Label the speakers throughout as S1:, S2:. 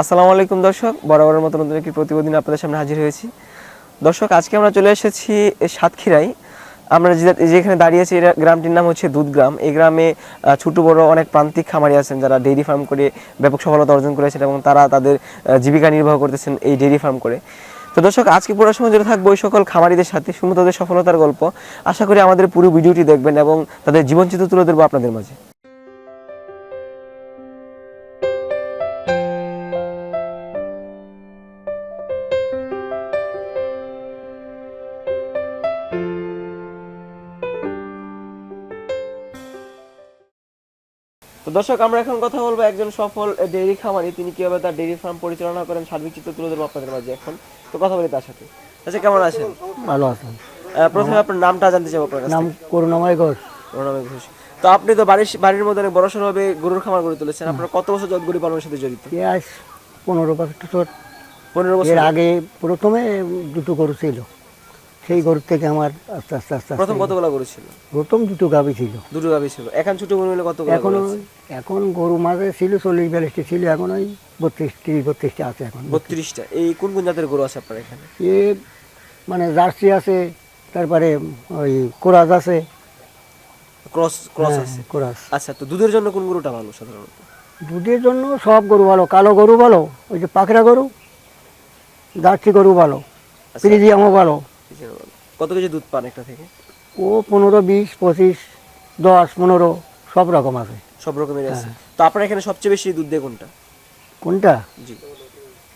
S1: আসসালামু আলাইকুম দর্শক, বরাবরের মতো নতুন একটি প্রতিবেদন আপনাদের সামনে হাজির হয়েছি। দর্শক, আজকে আমরা চলে এসেছি সাতক্ষীরায়। আমরা যেখানে দাঁড়িয়েছি এটা গ্রামটির নাম হচ্ছে দুধগ্রাম। এই গ্রামে ছোট বড় অনেক প্রান্তিক খামারি আছেন যারা ডেইরি ফার্ম করে ব্যাপক সফলতা অর্জন করেছেন এবং তারা তাদের জীবিকা নির্বাহ করতেছেন এই ডেইরি ফার্ম করে। তো দর্শক, আজকে পুরো সময় জুড়ে থাকব ওই সকল খামারিদের সাথে। শুনে তাদের সফলতার গল্প। আশা করি আমাদের পুরো ভিডিওটি দেখবেন এবং তাদের জীবনচিত্র তুলে ধরবো আপনাদের মাঝে। তো দর্শক আমরা এখন কথা বলব একজন সফল ডেইরি খামারি তিনি কীভাবে তার ডেইরি ফার্ম পরিচালনা করেন সার্বিক চিত্র তুলে ধরবো আপনাদের মাঝে এখন। তো কথা বলি তার সাথে। আচ্ছা কেমন আছেন?
S2: ভালো আছেন
S1: প্রথমে আপনার নামটা জানতে চাবো আপনার
S2: নাম করুণাময় ঘোষ।
S1: প্রণামী ঘোষ। তো আপনি তো বাড়ির বাড়ির মধ্যে অনেক বড়সড় ভাবে গরুর খামার গড়ে তুলেছেন। আপনার কত বছর যত গরু পালনের সাথে জড়িত?
S2: পনেরো বছর
S1: পনেরো বছর।
S2: এর আগে প্রথমে দুটো গরু ছিল। সেই গরু থেকে আমার আস্তে আস্তে আস্তে
S1: প্রথম কতগুলো গরু ছিল?
S2: প্রথম দুটো গাভি ছিল।
S1: দুটো গাভী ছিল। এখন ছোট গরু মিলে কতগুলো
S2: এখন এখন গরু মাঝে ছিল চল্লিশ বিয়াল্লিশটি ছিল এখন ওই বত্রিশ তিরিশ বত্রিশটা আছে এখন।
S1: বত্রিশটা। এই কোন কোন জাতের গরু আছে আপনার এখানে?
S2: এ মানে জার্সি আছে তারপরে ওই কোরাজ আছে।
S1: ক্রস ক্রস
S2: হ্যাঁ,
S1: আছে।
S2: কোরাজ
S1: আচ্ছা তো দুধের জন্য কোন গরুটা ভালো সাধারণত?
S2: দুধের জন্য সব গরু ভালো কালো গরু ভালো ওই যে পাখরা গরু জার্সি গরু ভালো ভালো
S1: কি যেন বলে? কত কেজি দুধ পান একটা থেকে?
S2: ও পনেরো বিশ পঁচিশ দশ পনেরো সব রকম আছে।
S1: সব রকমের আছে।
S2: হ্যাঁ।
S1: তো আপনার এখানে সবচেয়ে বেশি দুধ দেয় কোনটা?
S2: কোনটা?
S1: জি।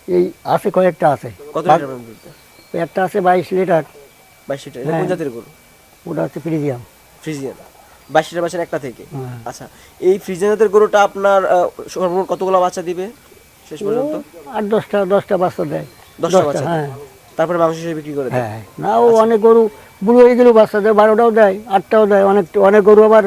S2: এই আছে কয়েকটা আছে।
S1: কত লিটার দুধ
S2: একটা আছে বাইশ লিটার।
S1: বাইশ লিটার। এটা কোন
S2: হ্যাঁ।
S1: জাতের গরু?
S2: ওটা হচ্ছে ফ্রিজিয়াম
S1: ফ্রিজিয়ান। বাইশ লিটার বাচ্চার একটা থেকে?
S2: হ্যাঁ।
S1: আচ্ছা। এই ফ্রিজিয়ান জাতের গরুটা আপনার সর্বমোট কতগুলো বাচ্চা দিবে? শেষ পর্যন্ত?
S2: আট দশটা দশটা বাচ্চা দেয়।
S1: দশটা বাচ্চা।
S2: হ্যাঁ।
S1: তারপরে মাংস হিসেবে বিক্রি করে দেয়।
S2: হ্যাঁ না ও অনেক গরু বুড়ো হয়ে গেলেও বাচ্চা দেয় বারোটাও দেয় আটটাও দেয়। অনেক অনেক গরু আবার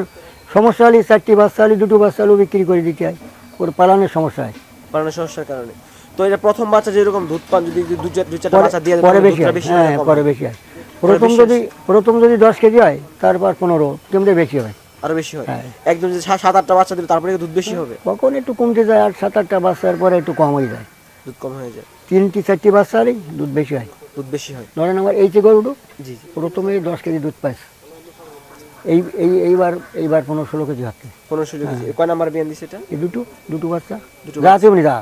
S2: সমস্যা হলে চারটি বাচ্চা হলে দুটো বাচ্চা হলেও বিক্রি করে দিতে হয়। ওর পালানোর সমস্যা হয়।
S1: বানানোর সমস্যার কারণে। তো এটা প্রথম বাচ্চা যেরকম দুধ পান যদি দু চারটা বাচ্চা দিয়ে
S2: পরে বেশি হয়। হ্যাঁ
S1: হয়
S2: পরে বেশি হয়। প্রথম যদি প্রথম যদি দশ কেজি হয় তারপর পনেরো তেমনি বেশি হয়।
S1: আরও বেশি হয়।
S2: হ্যাঁ।
S1: একদম যদি সাত আটটা বাচ্চা দিবে তারপরে দুধ বেশি হবে।
S2: কখন একটু কমতে যায় আর সাত আটটা বাচ্চার পরে একটু কম হয়ে যায়।
S1: দুধ কম হয়ে যায়।
S2: তিনটি চারটি বাচ্চা হলেই দুধ বেশি হয়।
S1: দুধ বেশি হয়।
S2: ধরেন আমার এই যে গরুটো
S1: জি
S2: প্রথমে দশ কেজি দুধ পাইছে। এই এই এইবার এইবার পনেরো ষোলো কেজি হচ্ছে
S1: পনেরো ষোলো কেজি। কয় নাম্বার বিয়ান দিছে এটা?
S2: এই দুটো দুটো বাচ্চা।
S1: দুটো
S2: যা তেমনি যা।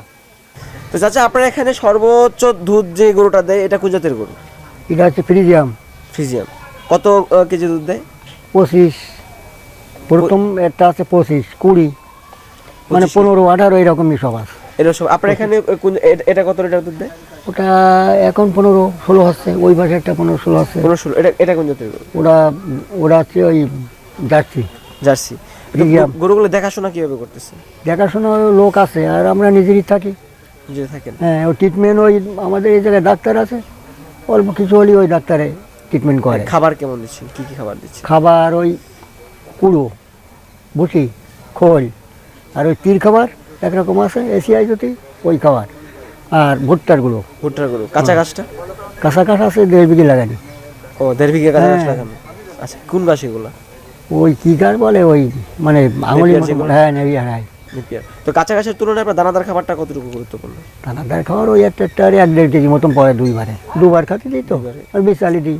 S1: তো চাচা আপনার এখানে সর্বোচ্চ দুধ যে গরুটা দেয় এটা কোন জাতের গরু?
S2: এটা হচ্ছে ফ্রিজিয়াম।
S1: ফ্রিজিয়াম। কত কেজি দুধ দেয়?
S2: পঁচিশ। প্রথম একটা আছে পঁচিশ কুড়ি। মানে। পনেরো আঠারো এরকমই সব আছে।
S1: এটা সব আপনার এখানে কোন এটা- কত লিটার দুধ দেয়?
S2: ওটা এখন পনেরো ষোলো হচ্ছে ওই পাশে একটা পনেরো ষোলো হচ্ছে
S1: পনেরো ষোলো এটা এটা কোন জাতের
S2: ওরা ওরা হচ্ছে ওই যাচ্ছি
S1: জার্সি। তো গরুগুলো দেখাশোনা কীভাবে করতেছে?
S2: দেখাশোনা লোক আছে আর আমরা নিজেরই থাকি।
S1: নিজে থাকেন?
S2: হ্যাঁ ওই ট্রিটমেন্ট ওই আমাদের এই জায়গায় ডাক্তার আছে অল্প কিছু হলেই ওই ডাক্তারে ট্রিটমেন্ট করে।
S1: খাবার কেমন দিচ্ছেন? কি কি খাবার দিচ্ছেন?
S2: খাবার ওই কুড়ো বুটি খোল আর ওই তীর খাবার একরকম আছে এসিআই যদি ওই খাবার। আর ভুট্টার গুঁড়ো।
S1: ভুট্টার গরু কাঁচা গাছটা
S2: কাঁচা কাঠ আছে দেড় বিঘি লাগানি।
S1: ও দেড় বিঘে কাঁচা গাছ
S2: হ্যাঁ।
S1: লাগানো। আচ্ছা কোন গাছ এগুলো?
S2: ওই কী গাছ বলে ওই মানে আঙুলি? হ্যাঁ নেভিয়া হ্যাঁ।
S1: তো কাঁচা গাছের তুলনায় আপনার দানাদার খাবারটা কতটুকু গুরুত্বপূর্ণ?
S2: দানাদার খাবার ওই একটা একটা আর এক দেড় কেজি মতন পড়ে দুইবারে। দুবার খাতে দিই তো। আর বিশালি দিই।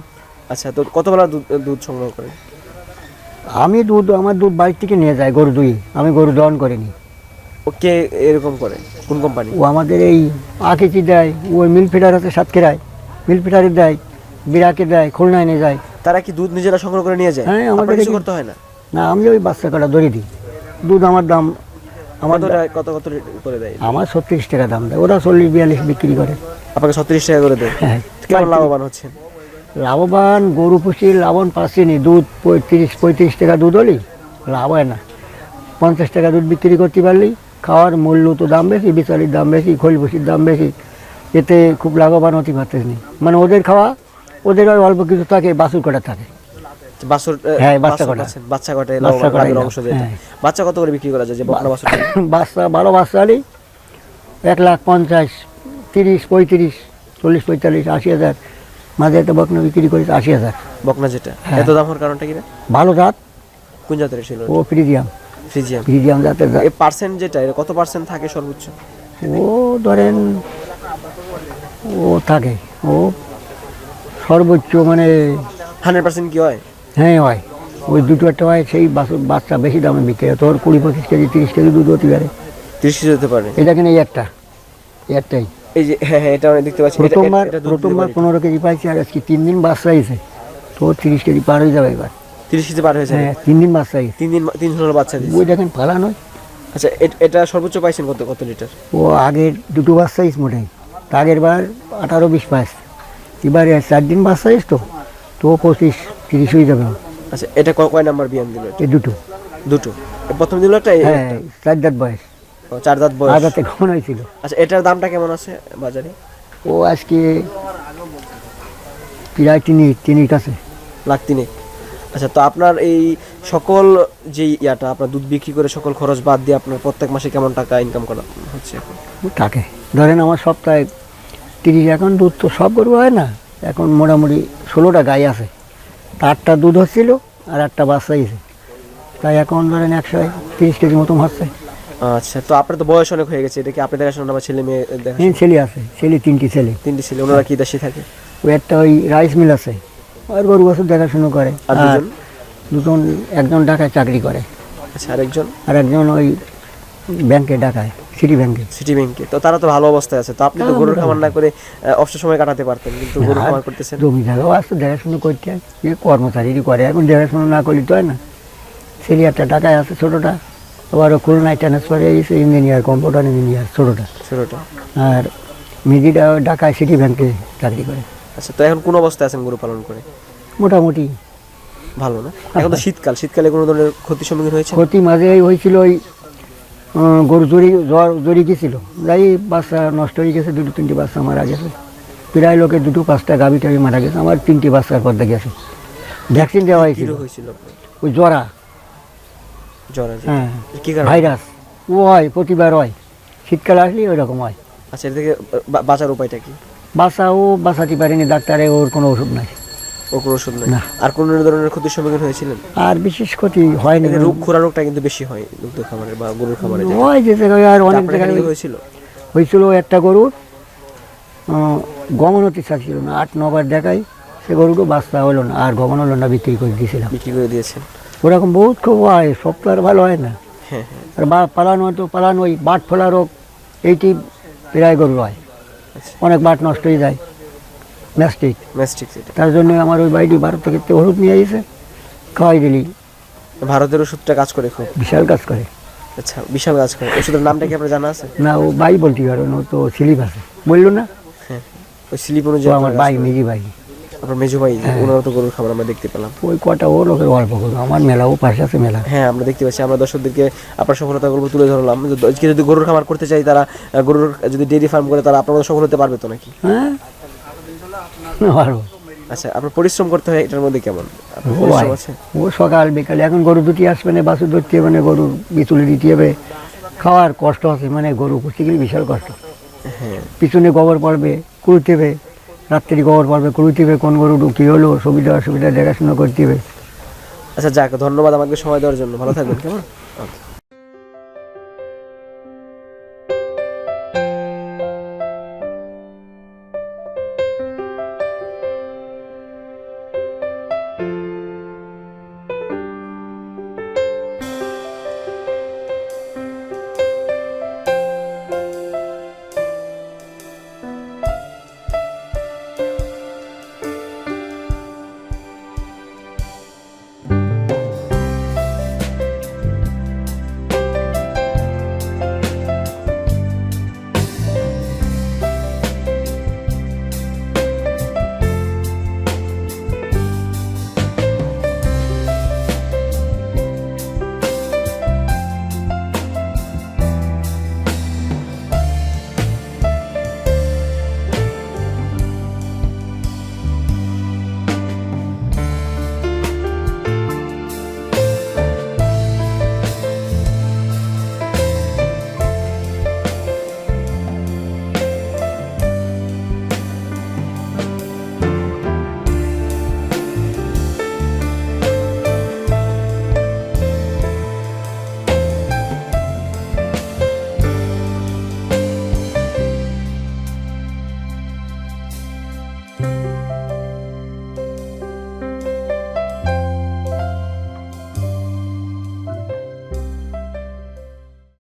S1: আচ্ছা তো কত বেলা দুধ সংগ্রহ করেন?
S2: আমি দুধ আমার দুধ বাড়ি থেকে নিয়ে যাই গরু দুই। আমি গরু দহন করিনি।
S1: ও কে এরকম করে? কোন কোম্পানি
S2: ও আমাদের এই আকেচি দেয় ওই মিল ফিডার আছে সাতক্ষীরায়। মিল ফিডারে দেয় বিরাকে দেয় খুলনায় নিয়ে যায়।
S1: তারা কি দুধ নিজেরা সংগ্রহ করে নিয়ে যায়?
S2: হ্যাঁ, আমাদের
S1: কিছু করতে হয় না?
S2: না আমি ওই বাচ্চা কাটা ধরে দিই। দুধ আমার দাম আমার
S1: কত কত করে দেয়?
S2: আমার ছত্রিশ টাকা দাম দেয় ওরা চল্লিশ বিয়াল্লিশ বিক্রি করে।
S1: আপনাকে ছত্রিশ টাকা করে দেয়?
S2: হ্যাঁ।
S1: কেমন লাভবান হচ্ছেন?
S2: লাভবান গরু পুষি লাভবান পাচ্ছিনি দুধ পঁয়ত্রিশ পঁয়ত্রিশ টাকা দুধ হলি লাভ হয় না। পঞ্চাশ টাকা দুধ বিক্রি করতে পারলি খাওয়ার মূল্য তো দাম বেশি বিচালির দাম বেশি খোল ভুষির দাম বেশি। এতে খুব লাভবান হতে পারতেছি। মানে ওদের খাওয়া ওদের ওই অল্প কিছু থাকে বাসুর কটা থাকে।
S1: বাছুর
S2: হ্যাঁ, বাচ্চা কটা।
S1: অংশ কত করে বিক্রি করা যায় যে বকনা বাছুর
S2: বাচ্চা ভালো বাচ্চা এক লাখ পঞ্চাশ তিরিশ পঁয়ত্রিশ চল্লিশ পঁয়তাল্লিশ আশি হাজার। মাঝে একটা বকনা বিক্রি করেছে আশি হাজার।
S1: বকনা যেটা।
S2: হ্যাঁ।
S1: এত দাম হওয়ার কারণটা কি
S2: ভালো জাত।
S1: কোন জাতের ছিল?
S2: ও ফ্রিজিয়াম।
S1: ফ্রিজিয়াম
S2: ফ্রিজিয়াম জাতের
S1: পার্সেন্ট যেটা এটা কত পার্সেন্ট থাকে সর্বোচ্চ?
S2: ও ধরেন ও থাকে ও সর্বোচ্চ মানে
S1: হান্ড্রেড পার্সেন্ট কি হয়?
S2: হ্যাঁ হয়। ওই দুটো একটা হয় সেই বাচ্চা বেশি দামে বিক্রি হয় তোর কুড়ি পঁচিশ কেজি তিরিশ কেজি দুধ হতে পারে।
S1: তিরিশ কেজি হতে পারে?
S2: এটা কিনে এই একটা? একটাই।
S1: এই যে হ্যাঁ হ্যাঁ এটা আমি দেখতে পাচ্ছি।
S2: প্রথমবার প্রথমবার পনেরো কেজি পাইছি আর আজকে তিন দিন বাচ্চা হয়েছে। তো তিরিশ কেজি পার হয়ে যাবে এবার।
S1: তিরিশ কেজি পার হয়েছে?
S2: হ্যাঁ তিন দিন বাচ্চা
S1: তিন দিন তিন হলো বাচ্চা দিয়েছে?
S2: ওই দেখেন পালা নয়।
S1: আচ্ছা এটা সর্বোচ্চ পাইছেন কত কত লিটার?
S2: ও আগের দুটো বাচ্চা হয়েছে মোটাই আগের বার আঠারো বিশ পাইস এবারে চার দিন বাচ্চা হয়েছে তো। তো পঁচিশ তিরিশ হয়ে যাবে।
S1: আচ্ছা এটা কয় নাম্বার বিয়ান দিল
S2: এই দুটো।
S1: দুটো। প্রথম দিল একটা
S2: হ্যাঁ চার দাঁত বয়স।
S1: ও, চার দাঁত বয়স।
S2: আদাতে কখন হয়েছিল।
S1: আচ্ছা এটার দামটা কেমন আছে বাজারে?
S2: ও আজকে প্রায় তিনি তিনির কাছে
S1: লাখ তিনেক। আচ্ছা তো আপনার এই সকল যে ইয়াটা আপনার দুধ বিক্রি করে সকল খরচ বাদ দিয়ে আপনার প্রত্যেক মাসে কেমন টাকা ইনকাম করা হচ্ছে? এখন
S2: থাকে। ধরেন আমার সপ্তাহে তিরিশ এখন দুধ তো সব গরু হয় না। এখন মোটামুটি ষোলোটা গাই আছে। আটটা দুধ হচ্ছিল আর আটটা বাচ্চা হয়েছে। তাই এখন ধরেন একশো তিরিশ কেজি মতন হচ্ছে।
S1: আচ্ছা তো আপনার তো বয়স অনেক হয়ে গেছে। এটা কি আপনি দেখাশোনা বা ছেলে মেয়ে দেখা
S2: হ্যাঁ ছেলে আছে। ছেলে তিনটি ছেলে।
S1: তিনটি ছেলে ওনারা কি দেশে থাকে?
S2: ওই একটা ওই রাইস মিল আছে। আর গরু বছর দেখাশুনো করে।
S1: আর দুজন?
S2: একজন ঢাকায় চাকরি করে।
S1: আচ্ছা আরেকজন?
S2: আর একজন ওই ব্যাংকে ঢাকায় সিটি ব্যাংকে।
S1: সিটি ব্যাংকে। তো তারা তো ভালো অবস্থায় আছে। তো আপনি তো গরুর খামার না করে অবসর সময় কাটাতে পারতেন কিন্তু
S2: আর
S1: খামার করতেছেন?
S2: জমি জায়গাও আসতো দেখাশুনো করতে। হয় কর্মচারীরই করে এখন দেখাশুনো না করলে তো হয় না। ছেলে একটা টাকায় আছে ছোটোটা। আবার খুলনায় ট্রান্সফার হয়ে গেছে ইঞ্জিনিয়ার কম্পিউটার ইঞ্জিনিয়ার ছোটোটা।
S1: ছোটটা।
S2: আর মিদিটা ঢাকায় সিটি ব্যাংকে চাকরি করে।
S1: আচ্ছা তো এখন কোন অবস্থায় আছেন গরু পালন করে?
S2: মোটামুটি।
S1: ভালো না? এখন তো শীতকাল শীতকালে কোনো ধরনের ক্ষতির সম্মুখীন হয়েছে?
S2: ক্ষতি মাঝে হয়েছিল ওই গরু জড়ি জ্বর জড়ি গেছিল। যাই বাচ্চা নষ্ট হয়ে গেছে দুটো তিনটি বাচ্চা মারা গেছে। প্রায় লোকের দুটো পাঁচটা গাভি টাভি মারা গেছে আমার তিনটি বাচ্চার পর্দা গেছে ভ্যাকসিন দেওয়া হয়েছিল। ওই জ্বরা
S1: জ্বর
S2: হ্যাঁ। ভাইরাস। ও হয় প্রতিবার হয়। শীতকাল আসলেই ওই রকম হয়।
S1: আচ্ছা এর থেকে বাঁচার উপায়টা কি?
S2: বাচ্চা ও বাঁচাতে পারেনি ডাক্তারে ওর কোনো ওষুধ নাই।
S1: ও কোনো ওষুধ নাই?
S2: না।
S1: আর কোন ধরনের ক্ষতির সম্মুখীন হয়েছিলেন?
S2: আর বিশেষ ক্ষতি হয়নি।
S1: রোগ খোরা রোগটা কিন্তু বেশি হয় দুগ্ধ খামারে বা গরুর খামারে
S2: হয় যে জায়গায় আর অনেক জায়গায়
S1: হয়েছিল?
S2: হয়েছিল একটা গরুর গমন হতে চাচ্ছিল না। আট নবার দেখাই সে গরুটা বাচ্চা হলো না। আর গমন হলো না বিক্রি করে দিয়েছিলাম।
S1: বিক্রি করে দিয়েছেন?
S2: ওরকম বহুত খুব হয় সব তো আর ভালো হয় না।
S1: হ্যাঁ হ্যাঁ।
S2: আর বা পালানো তো পালানো ওই বাট ফোলা রোগ এইটি প্রায় গরু হয়। অনেক বাট নষ্ট হয়ে যায়। ম্যাস্টিক
S1: ম্যাস্টিক
S2: তার জন্য আমার ওই বাড়িটি ভারত থেকে হলুদ নিয়ে এসে খাওয়াই দিলি।
S1: ভারতের ওষুধটা কাজ করে খুব?
S2: বিশাল কাজ করে।
S1: আচ্ছা বিশাল কাজ করে। ওষুধের নামটা কি আপনার জানা আছে?
S2: না ও বাই বলতে পারো না ও তো স্লিপ আছে। বলল না?
S1: হ্যাঁ ওই স্লিপ অনুযায়ী
S2: আমার বাই মেজি বাই।
S1: আপনার মেজো ভাই ওনারা তো গরুর খাবার আমরা দেখতে পেলাম।
S2: ওই কটা ও লোকের অল্প করো আমার মেলা ও পাশে আছে মেলা।
S1: হ্যাঁ আমরা দেখতে পাচ্ছি। আমরা দর্শকদেরকে আপনার সফলতা গল্প তুলে ধরলাম। কেউ যদি গরুর খামার করতে চাই তারা গরুর যদি ডেইরি ফার্ম করে তারা আপনার সফল হতে পারবে তো নাকি?
S2: হ্যাঁ।
S1: আচ্ছা আপনার পরিশ্রম করতে হয় এটার মধ্যে কেমন?
S2: ও সকাল বিকাল এখন গরু দুটি আসবে না বাছুর ধরতে হবে না গরু বিচুলি দিতে হবে। খাওয়ার কষ্ট আছে মানে গরু পুষতে গেলে বিশাল কষ্ট।
S1: হ্যাঁ।
S2: পিছনে গোবর পড়বে কুড়তে হবে। রাত্রি গোবর পড়বে করুতিবে কোন গরু কী হলো সুবিধা অসুবিধা দেখাশোনা করতে হবে
S1: আচ্ছা যাক ধন্যবাদ আমাকে সময় দেওয়ার জন্য ভালো থাকবেন কেমন.